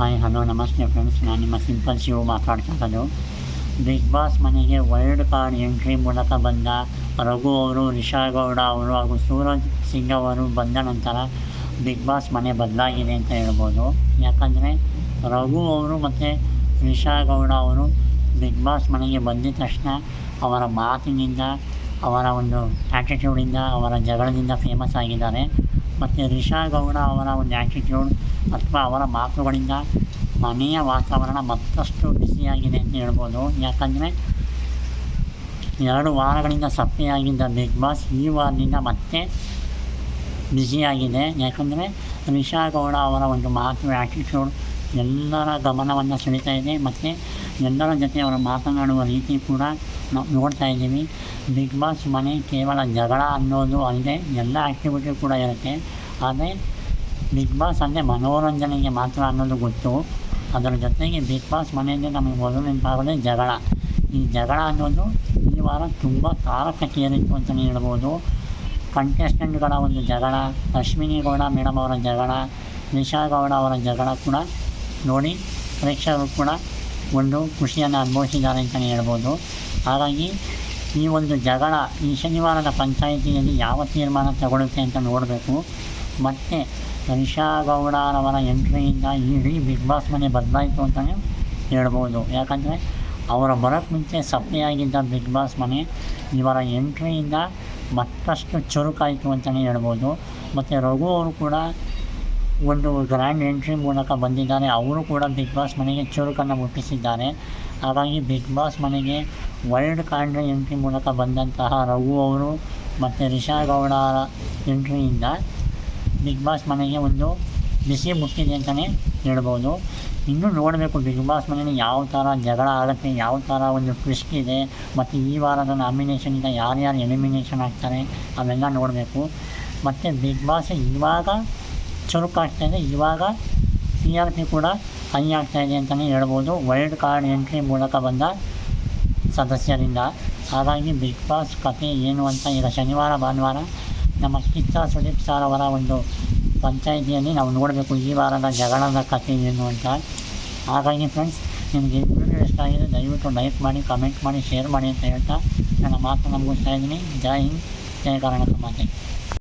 Hi, hello, ನಮಸ್ತೆ friends ನಾನು ನಿಮ್ಮ ಸಿಂಪಲ್ ಶಿವ ಮಾತಾಡ್ತಾ ಇರೋದು ಬಿಗ್ ಬಾಸ್ ಮನೆಗೆ ವೈಲ್ಡ್ ಕಾರ್ಡ್ ಎಂಟ್ರಿ ಮೂಲಕ ಬಂದ ರಘು ಅವರು, ರಿಷಾ ಗೌಡ ಅವರು ಹಾಗೂ ಸೂರಜ್ ಸಿಂಗ್ ಅವರು ಬಂದ ನಂತರ ಬಿಗ್ ಬಾಸ್ ಮನೆ ಬದಲಾಗಿದೆ ಅಂತ ಹೇಳ್ಬೋದು. ಯಾಕಂದರೆ ರಘು ಅವರು ಮತ್ತು ರಿಷಾ ಗೌಡ ಅವರು ಬಿಗ್ ಬಾಸ್ ಮನೆಗೆ ಬಂದಿದ ತಕ್ಷಣ ಅವರ ಮಾತಿನಿಂದ, ಅವರ ಒಂದು ಆ್ಯಟಿಟ್ಯೂಡಿಂದ ಅವರ ಜಗಳದಿಂದ ಫೇಮಸ್ ಆಗಿದ್ದಾರೆ. ಮತ್ತು ರಿಷಾ ಗೌಡ ಅವರ ಒಂದು ಆ್ಯಟಿಟ್ಯೂಡ್ ಅಥವಾ ಅವರ ಮಾತುಗಳಿಂದ ಮನೆಯ ವಾತಾವರಣ ಮತ್ತಷ್ಟು ಬಿಸಿಯಾಗಿದೆ ಅಂತ ಹೇಳ್ಬೋದು. ಯಾಕಂದರೆ ಎರಡು ವಾರಗಳಿಂದ ಸಪ್ಪೆಯಾಗಿದ್ದ ಬಿಗ್ ಬಾಸ್ ಈ ವಾರದಿಂದ ಮತ್ತೆ ಬಿಸಿಯಾಗಿದೆ. ಯಾಕಂದರೆ ರಿಷಾ ಗೌಡ ಅವರ ಒಂದು ಮಾತು ಆ್ಯಟಿಟ್ಯೂಡ್ ಎಲ್ಲರ ಗಮನವನ್ನು ಸೆಳೀತಾ ಇದೆ. ಮತ್ತು ಎಲ್ಲರ ಜೊತೆ ಅವರು ಮಾತನಾಡುವ ರೀತಿ ಕೂಡ ನಾವು ನೋಡ್ತಾ ಇದ್ದೀವಿ. ಬಿಗ್ ಬಾಸ್ ಮನೆ ಕೇವಲ ಜಗಳ ಅನ್ನೋದು ಅಲ್ಲದೆ ಎಲ್ಲ ಆ್ಯಕ್ಟಿವಿಟಿ ಕೂಡ ಇರುತ್ತೆ. ಆದರೆ ಬಿಗ್ ಬಾಸ್ ಅಂದರೆ ಮನೋರಂಜನೆಗೆ ಮಾತ್ರ ಅನ್ನೋದು ಗೊತ್ತು. ಅದರ ಜೊತೆಗೆ ಬಿಗ್ ಬಾಸ್ ಮನೆಯಲ್ಲಿ ನಮಗೆ ಮೊದಲು ನೆನಪಾಗೋದೇ ಜಗಳ. ಈ ಜಗಳ ಅನ್ನೋದು ಈ ವಾರ ತುಂಬ ತಾರಕಕ್ಕೇರಿತ್ತು ಅಂತಲೇ ಹೇಳ್ಬೋದು. ಕಂಟೆಸ್ಟೆಂಟ್ಗಳ ಒಂದು ಜಗಳ, ಅಶ್ವಿನಿ ಗೌಡ ಮೇಡಮ್ ಅವರ ಜಗಳ, ನಿಶಾ ಗೌಡ ಅವರ ಜಗಳ ಕೂಡ ನೋಡಿ ಪ್ರೇಕ್ಷಕರು ಕೂಡ ಒಂದು ಖುಷಿಯನ್ನು ಅನುಭವಿಸಿದ್ದಾರೆ ಅಂತಲೇ ಹೇಳ್ಬೋದು. ಹಾಗಾಗಿ ಈ ಒಂದು ಜಗಳ ಈ ಶನಿವಾರದ ಪಂಚಾಯಿತಿಯಲ್ಲಿ ಯಾವ ತೀರ್ಮಾನ ತಗೊಳ್ಳುತ್ತೆ ಅಂತ ನೋಡಬೇಕು. ಮತ್ತು ಗೌಡರವರ ಎಂಟ್ರಿಯಿಂದ ಇಡೀ ಬಿಗ್ ಬಾಸ್ ಮನೆ ಬದಲಾಯಿತು ಅಂತಲೇ ಹೇಳ್ಬೋದು. ಯಾಕಂದರೆ ಅವರ ಬರೋಕ್ಕೆ ಮುಂಚೆ ಸಪ್ಪೆಯಾಗಿದ್ದ ಬಿಗ್ ಬಾಸ್ ಮನೆ ಇವರ ಎಂಟ್ರಿಯಿಂದ ಮತ್ತಷ್ಟು ಚುರುಕಾಯಿತು ಅಂತಲೇ ಹೇಳ್ಬೋದು. ಮತ್ತು ರಘು ಅವರು ಕೂಡ ಒಂದು ಗ್ರ್ಯಾಂಡ್ ಎಂಟ್ರಿ ಮೂಲಕ ಬಂದಿದ್ದಾನೆ ಅವರು ಕೂಡ ಬಿಗ್ ಬಾಸ್ ಮನೆಗೆ ಚುರುಕನ್ನು ಮುಟ್ಟಿಸಿದ್ದಾರೆ. ಹಾಗಾಗಿ ಬಿಗ್ ಬಾಸ್ ಮನೆಗೆ ವೈಲ್ಡ್ ಕಾರ್ಡ್ ಎಂಟ್ರಿ ಮೂಲಕ ಬಂದಂತಹ ರಘು ಅವರು ಮತ್ತು ರಿಷಾ ಗೌಡ ಎಂಟ್ರಿಯಿಂದ ಬಿಗ್ ಬಾಸ್ ಮನೆಗೆ ಒಂದು ಬಿಸಿ ಮುಟ್ಟಿದೆ ಅಂತಲೇ ಹೇಳ್ಬೋದು. ಇನ್ನೂ ನೋಡಬೇಕು ಬಿಗ್ ಬಾಸ್ ಮನೆಯಲ್ಲಿ ಯಾವ ಥರ ಜಗಳ ಆಗುತ್ತೆ, ಯಾವ ಥರ ಒಂದು ಟ್ವಿಸ್ಟ್ ಇದೆ, ಮತ್ತು ಈ ವಾರದ ನಾಮಿನೇಷನಿಂದ ಯಾರ್ಯಾರು ಎಲಿಮಿನೇಷನ್ ಆಗ್ತಾರೆ, ಅವೆಲ್ಲ ನೋಡಬೇಕು. ಮತ್ತು ಬಿಗ್ ಬಾಸ್ ಇವಾಗ ಚುರುಕಾಗ್ತಾ ಇದೆ. ಇವಾಗ ಸಿ ಆರ್ ಪಿ ಕೂಡ ಹೈ ಆಗ್ತಾ ಇದೆ ಅಂತಲೇ ಹೇಳ್ಬೋದು. ವೈಲ್ಡ್ ಕಾರ್ಡ್ ಎಂಟ್ರಿ ಮೂಲಕ ಬಂದ ಸದಸ್ಯರಿಂದ. ಹಾಗಾಗಿ ಬಿಗ್ ಬಾಸ್ ಕಥೆ ಏನು ಅಂತ ಈಗ ಶನಿವಾರ, ಭಾನುವಾರ ನಮ್ಮ ಕಿಚ್ಚ ಸುದೀಪ್ ಸರ್ ಅವರ ಒಂದು ಪಂಚಾಯಿತಿಯಲ್ಲಿ ನಾವು ನೋಡಬೇಕು ಈ ವಾರದ ಜಗಳದ ಕಥೆ ಏನು ಅಂತ. ಹಾಗಾಗಿ ಫ್ರೆಂಡ್ಸ್ ನಿಮಗೆ ಈ ವಿಡಿಯೋ ಇಷ್ಟ ಆಗಿದೆ ದಯವಿಟ್ಟು ಲೈಕ್ ಮಾಡಿ ಕಮೆಂಟ್ ಮಾಡಿ ಶೇರ್ ಮಾಡಿ ಅಂತ ಹೇಳ್ತಾ ನನ್ನ ಮಾತನ್ನು ಮುಗಿಸ್ತಾ ಇದ್ದೀನಿ. ಜೈ ಹಿಂದ್ ಜಯ ಕರ್ನಾಟಕ ಮಾತೆ.